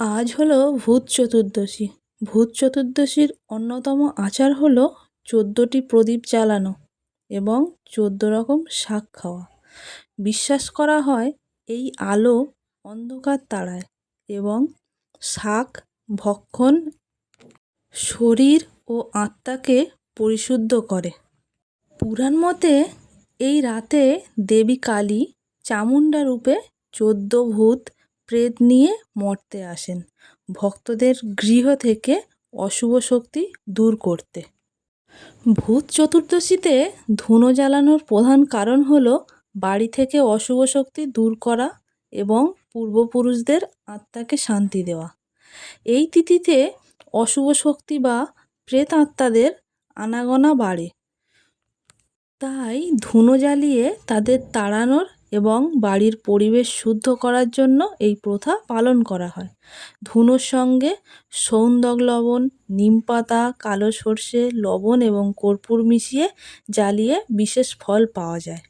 আজ হলো ভূত চতুর্দশী। ভূত চতুর্দশীর অন্যতম আচার হলো চোদ্দোটি প্রদীপ জ্বালানো এবং চোদ্দ রকম শাক খাওয়া। বিশ্বাস করা হয় এই আলো অন্ধকার তাড়ায় এবং শাক, ভক্ষণ, শরীর ও আত্মাকে পরিশুদ্ধ করে। পুরাণ মতে এই রাতে দেবী কালী চামুণ্ডা রূপে চোদ্দ ভূত প্রেত নিয়ে মর্তে আসেন, ভক্তদের গৃহ থেকে অশুভ শক্তি দূর করতে। ভূত চতুর্দশীতে ধুনো জ্বালানোর প্রধান কারণ হল বাড়ি থেকে অশুভ শক্তি দূর করা এবং পূর্বপুরুষদের আত্মাকে শান্তি দেওয়া। এই তিথিতে অশুভ শক্তি বা প্রেত আত্মাদের আনাগোনা বাড়ে। তাই ধুনো জ্বালিয়ে তাদের তাড়ানোর এবং বাড়ির পরিবেশ শুদ্ধ করার জন্য এই প্রথা পালন করা হয়। ধুনোর সঙ্গে সৌন্দক লবণ, নিম পাতা, কালো সর্ষে, লবণ এবং কর্পূর মিশিয়ে জ্বালিয়ে বিশেষ ফল পাওয়া যায়।